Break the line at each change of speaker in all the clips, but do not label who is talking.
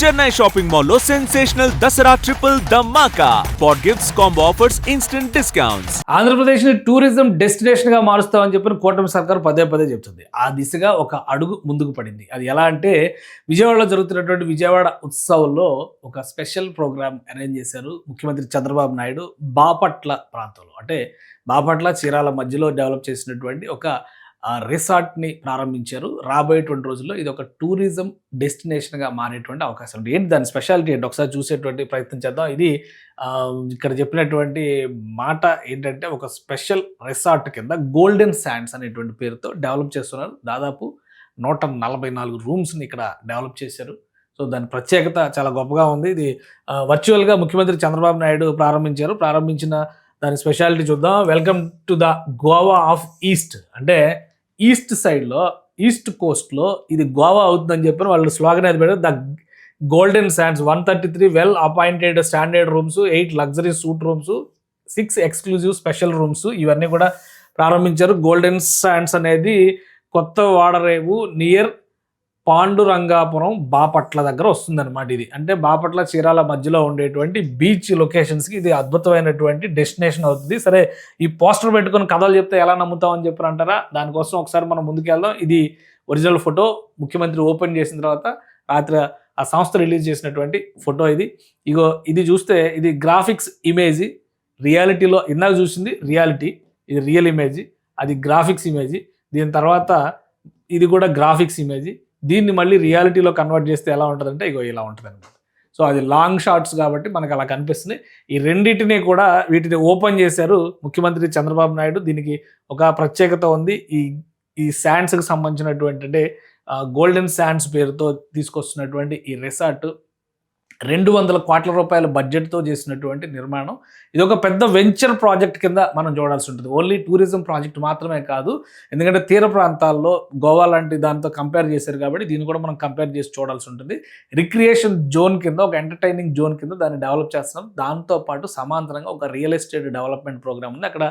Chennai shopping మాల్లో sensational Dasara triple ధమాకా pot gifts combo offers instant discounts
ఆంధ్రప్రదేశ్ని టూరిజం డెస్టినేషన్గా మారుస్తామని చెప్పిన కూటమి సర్కార్ పదే పదే చెప్తుంది. ఆ దిశగా ఒక అడుగు ముందుకు పడింది. అది ఎలా అంటే విజయవాడలో జరుగుతున్నటువంటి విజయవాడ ఉత్సవంలో ఒక స్పెషల్ ప్రోగ్రామ్ అరేంజ్ చేశారు ముఖ్యమంత్రి చంద్రబాబు నాయుడు బాపట్ల ప్రాంతంలో. అంటే బాపట్ల చీరాల మధ్యలో డెవలప్ చేసినటువంటి ఒక రిసార్ట్ని ప్రారంభించారు. రాబోయేటువంటి రోజుల్లో ఇది ఒక టూరిజం డెస్టినేషన్గా మారేటువంటి అవకాశం ఉంది. ఏంటి దాని స్పెషాలిటీ? ఏంటి ఒకసారి చూసేటువంటి ప్రయత్నం చేద్దాం. ఇది ఇక్కడ చెప్పినటువంటి మాట ఏంటంటే ఒక స్పెషల్ రిసార్ట్ కింద గోల్డెన్ శాండ్స్ అనేటువంటి పేరుతో డెవలప్ చేస్తున్నారు. దాదాపు నూట నలభై నాలుగు రూమ్స్ని ఇక్కడ డెవలప్ చేశారు. సో దాని ప్రత్యేకత చాలా గొప్పగా ఉంది. ఇది వర్చువల్గా ముఖ్యమంత్రి చంద్రబాబు నాయుడు ప్రారంభించారు. ప్రారంభించిన దాని స్పెషాలిటీ చూద్దాం. Welcome to the Goa of east. అంటే ఈస్ట్ సైడ్లో ఈస్ట్ కోస్ట్లో ఇది గోవా అవుతుందని చెప్పి వాళ్ళు స్లోగన్ అది పెట్టారు the golden sands one thirty three well appointed standard rooms eight luxury suite rooms six exclusive special rooms ఇవన్నీ కూడా ప్రారంభించారు. గోల్డెన్ శాండ్స్ అనేది కొత్త వాడరేవు నియర్ పాండురంగాపురం బాపట్ల దగ్గర వస్తుందన్నమాట ఇది. అంటే బాపట్ల చీరాల మధ్యలో ఉండేటువంటి బీచ్ లొకేషన్స్కి ఇది అద్భుతమైనటువంటి డెస్టినేషన్ అవుతుంది. సరే ఈ పోస్టర్ పెట్టుకుని కథలు చెప్తే ఎలా నమ్ముతామని చెప్పారు అంటారా దానికోసం ఒకసారి మనం ముందుకెళ్దాం. ఇది ఒరిజినల్ ఫోటో. ముఖ్యమంత్రి ఓపెన్ చేసిన తర్వాత రాత్రి ఆ సంస్థ రిలీజ్ చేసినటువంటి ఫోటో ఇది. ఇగో ఇది చూస్తే ఇది గ్రాఫిక్స్ ఇమేజ్. రియాలిటీలో ఇందాక చూసింది రియాలిటీ. ఇది రియల్ ఇమేజ్. అది గ్రాఫిక్స్ ఇమేజ్. దీని తర్వాత ఇది కూడా గ్రాఫిక్స్ ఇమేజ్. దీన్ని మళ్ళీ రియాలిటీలో కన్వర్ట్ చేస్తే ఎలా ఉంటుందంటే ఇగో ఇలా ఉంటుంది అనమాట సో అది లాంగ్ షార్ట్స్ కాబట్టి మనకు అలా కనిపిస్తుంది. ఈ రెండింటిని కూడా వీటిని ఓపెన్ చేశారు ముఖ్యమంత్రి చంద్రబాబు నాయుడు. దీనికి ఒక ప్రత్యేకత ఉంది. ఈ ఈ శాండ్స్కి సంబంధించినటువంటి అంటే గోల్డెన్ శాండ్స్ పేరుతో తీసుకొస్తున్నటువంటి ఈ రిసార్ట్ రెండు వందల కోట్ల రూపాయల బడ్జెట్తో చేసినటువంటి నిర్మాణం. ఇది ఒక పెద్ద వెంచర్ ప్రాజెక్ట్ కింద మనం చూడాల్సి ఉంటుంది. ఓన్లీ టూరిజం ప్రాజెక్ట్ మాత్రమే కాదు ఎందుకంటే తీర ప్రాంతాల్లో గోవా లాంటి దాంతో కంపేర్ చేశారు కాబట్టి దీన్ని కూడా మనం కంపేర్ చేసి చూడాల్సి ఉంటుంది. రిక్రియేషన్ జోన్ కింద ఒక ఎంటర్టైనింగ్ జోన్ కింద దాన్ని డెవలప్ చేస్తున్నాం. దాంతో పాటు సమాంతరంగా ఒక రియల్ ఎస్టేట్ డెవలప్మెంట్ ప్రోగ్రామ్ ఉంది. అక్కడ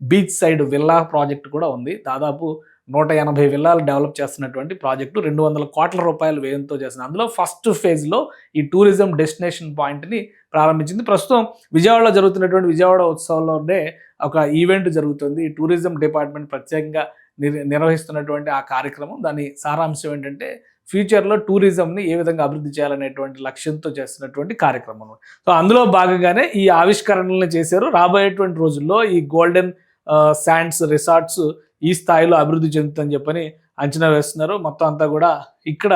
బీచ్ సైడ్ విల్లా ప్రాజెక్ట్ కూడా ఉంది. దాదాపు నూట ఎనభై విల్లాలు డెవలప్ చేస్తున్నటువంటి ప్రాజెక్టు రెండు వందల కోట్ల రూపాయల వ్యయంతో చేస్తుంది అందులో ఫస్ట్ ఫేజ్లో ఈ టూరిజం డెస్టినేషన్ పాయింట్ని ప్రారంభించింది. ప్రస్తుతం విజయవాడలో జరుగుతున్నటువంటి విజయవాడ ఉత్సవంలోనే ఒక ఈవెంట్ జరుగుతుంది. ఈ టూరిజం డిపార్ట్మెంట్ ప్రత్యేకంగా నిర్వహిస్తున్నటువంటి ఆ కార్యక్రమం. దాని సారాంశం ఏంటంటే ఫ్యూచర్లో టూరిజంని ఏ విధంగా అభివృద్ధి చేయాలనేటువంటి లక్ష్యంతో చేస్తున్నటువంటి కార్యక్రమం. సో అందులో భాగంగానే ఈ ఆవిష్కరణలను చేశారు. రాబోయేటువంటి రోజుల్లో ఈ గోల్డెన్ శాండ్స్ రిసార్ట్స్ ఈ స్థాయిలో అభివృద్ధి చెందుతుందని చెప్పని అంచనా వేస్తున్నారు. మొత్తం అంతా కూడా ఇక్కడ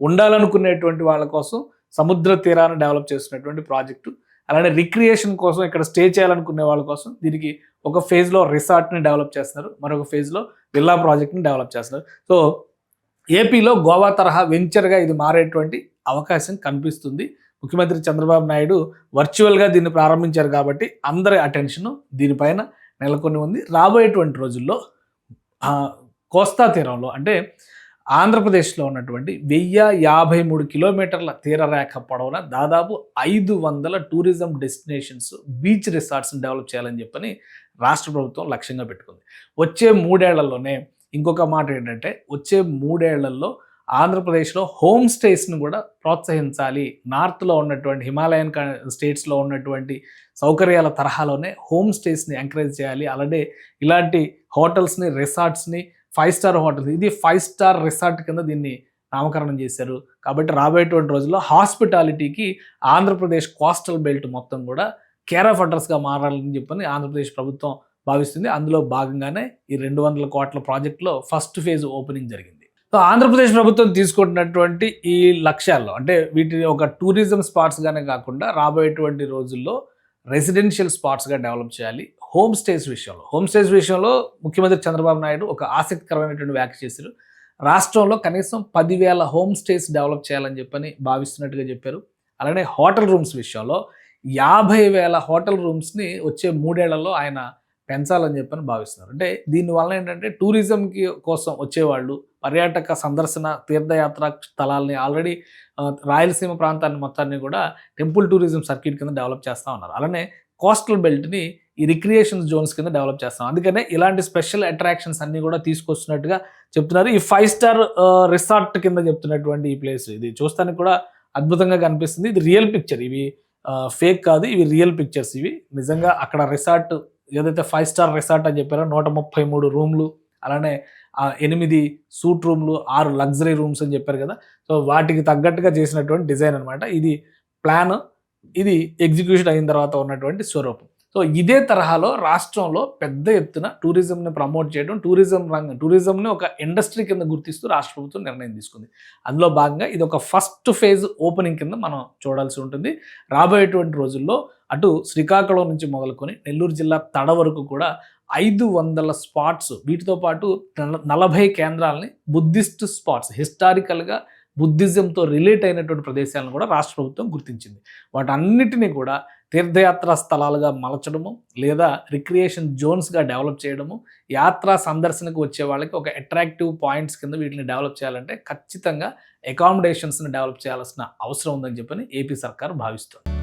ఉండాలనుకునేటువంటి వాళ్ళ కోసం సముద్ర తీరాన్ని డెవలప్ చేస్తున్నటువంటి ప్రాజెక్టు. అలానే రిక్రియేషన్ కోసం ఇక్కడ స్టే చేయాలనుకునే వాళ్ళ కోసం దీనికి ఒక ఫేజ్లో రిసార్ట్ని డెవలప్ చేస్తున్నారు. మరొక ఫేజ్లో విల్లా ప్రాజెక్ట్ని డెవలప్ చేస్తున్నారు. సో ఏపీలో గోవా తరహా వెంచర్గా ఇది మారేటువంటి అవకాశం కనిపిస్తుంది. ముఖ్యమంత్రి చంద్రబాబు నాయుడు వర్చువల్గా దీన్ని ప్రారంభించారు కాబట్టి అందరి అటెన్షన్ దీనిపైన నెలకొని ఉంది. రాబోయేటువంటి రోజుల్లో కోస్తా తీరంలో అంటే ఆంధ్రప్రదేశ్లో ఉన్నటువంటి వెయ్యి యాభై మూడు కిలోమీటర్ల తీరరేఖ పొడవున దాదాపు ఐదు వందల టూరిజం డెస్టినేషన్స్ బీచ్ రిసార్ట్స్ని డెవలప్ చేయాలని చెప్పని రాష్ట్ర ప్రభుత్వం లక్ష్యంగా పెట్టుకుంది. వచ్చే మూడేళ్ళలోనే ఇంకొక మాట ఏంటంటే వచ్చే మూడేళ్ళలో ఆంధ్రప్రదేశ్లో హోమ్ స్టేస్ను కూడా ప్రోత్సహించాలి. నార్త్లో ఉన్నటువంటి హిమాలయన్ క- స్టేట్స్లో ఉన్నటువంటి సౌకర్యాల తరహాలోనే హోమ్ స్టేస్ని ఎంకరేజ్ చేయాలి. అలాగే ఇలాంటి హోటల్స్ని రిసార్ట్స్ని ఫైవ్ స్టార్ హోటల్స్ ఇది ఫైవ్ స్టార్ రిసార్ట్ కింద దీన్ని నామకరణం చేశారు. కాబట్టి రాబోయేటువంటి రోజుల్లో హాస్పిటాలిటీకి ఆంధ్రప్రదేశ్ కోస్టల్ బెల్ట్ మొత్తం కూడా కేర్ ఆఫ్ అడ్రస్గా మారాలని చెప్పని ఆంధ్రప్రదేశ్ ప్రభుత్వం భావిస్తుంది. అందులో భాగంగానే ఈ రెండు వందల కోట్ల ప్రాజెక్టులో ఫస్ట్ ఫేజ్ ఓపెనింగ్ జరిగింది. సో ఆంధ్రప్రదేశ్ ప్రభుత్వం తీసుకుంటున్నటువంటి ఈ లక్ష్యాల్లో అంటే వీటిని ఒక టూరిజం స్పాట్స్గానే కాకుండా రాబోయేటువంటి రోజుల్లో రెసిడెన్షియల్ స్పాట్స్గా డెవలప్ చేయాలి. హోమ్ స్టేస్ విషయంలో హోమ్ స్టేస్ విషయంలో ముఖ్యమంత్రి చంద్రబాబు నాయుడు ఒక ఆసక్తికరమైనటువంటి వ్యాఖ్య చేశారు. రాష్ట్రంలో కనీసం పదివేల హోమ్ స్టేస్ డెవలప్ చేయాలని చెప్పని భావిస్తున్నట్టుగా చెప్పారు. అలానే హోటల్ రూమ్స్ విషయంలో యాభై వేల హోటల్ రూమ్స్ని వచ్చే మూడేళ్ళలో ఆయన పెంచాలని చెప్పని భావిస్తున్నారు. అంటే దీనివల్ల ఏంటంటే టూరిజంకి కోసం వచ్చేవాళ్ళు పర్యాటక సందర్శన తీర్థయాత్ర స్థలాల్ని ఆల్రెడీ రాయలసీమ ప్రాంతాన్ని మొత్తాన్ని కూడా టెంపుల్ టూరిజం సర్క్యూట్ కింద డెవలప్ చేస్తూ ఉన్నారు. అలానే కోస్టల్ బెల్ట్ని ఈ రిక్రియేషన్ జోన్స్ కింద డెవలప్ చేస్తాం అందుకనే ఇలాంటి స్పెషల్ అట్రాక్షన్స్ అన్నీ కూడా తీసుకొస్తున్నట్టుగా చెప్తున్నారు. ఈ ఫైవ్ స్టార్ రిసార్ట్ కింద చెప్తున్నటువంటి ఈ ప్లేస్ ఇది. చూస్తానికి కూడా అద్భుతంగా కనిపిస్తుంది. ఇది రియల్ పిక్చర్. ఇవి ఫేక్ కాదు ఇవి రియల్ పిక్చర్స్ ఇవి. నిజంగా అక్కడ రిసార్ట్ ఏదైతే ఫైవ్ స్టార్ రిసార్ట్ అని చెప్పారో నూట ముప్పై మూడు రూమ్లు అలానే ఆ ఎనిమిది సూట్ రూమ్లు ఆరు లగ్జరీ రూమ్స్ అని చెప్పారు కదా. సో వాటికి తగ్గట్టుగా చేసినటువంటి డిజైన్ అనమాట ఇది ప్లాన్ ఇది ఎగ్జిక్యూషన్ అయిన తర్వాత ఉన్నటువంటి స్వరూపం. సో ఇదే తరహాలో రాష్ట్రంలో పెద్ద ఎత్తున టూరిజంని ప్రమోట్ చేయడం టూరిజం రంగం టూరిజంని ఒక ఇండస్ట్రీ కింద గుర్తిస్తూ రాష్ట్ర ప్రభుత్వం నిర్ణయం తీసుకుంది. అందులో భాగంగా ఇది ఒక ఫస్ట్ ఫేజ్ ఓపెనింగ్ కింద మనం చూడాల్సి ఉంటుంది. రాబోయేటువంటి రోజుల్లో అటు శ్రీకాకుళం నుంచి మొదలుకొని నెల్లూరు జిల్లా తడ వరకు కూడా ఐదు వందల స్పాట్స్ వీటితో పాటు నల- నలభై కేంద్రాలని బుద్ధిస్ట్ స్పాట్స్ హిస్టారికల్గా బుద్ధిజంతో రిలేట్ అయినటువంటి ప్రదేశాలను కూడా రాష్ట్ర ప్రభుత్వం గుర్తించింది. వాటన్నిటిని కూడా తీర్థయాత్రా స్థలాలుగా మలచడము లేదా రిక్రియేషన్ జోన్స్గా డెవలప్ చేయడము యాత్రా సందర్శనకు వచ్చే వాళ్ళకి ఒక అట్రాక్టివ్ పాయింట్స్ కింద వీటిని డెవలప్ చేయాలంటే ఖచ్చితంగా అకామిడేషన్స్ని డెవలప్ చేయాల్సిన అవసరం ఉందని చెప్పని ఏపీ సర్కార్ భావిస్తుంది.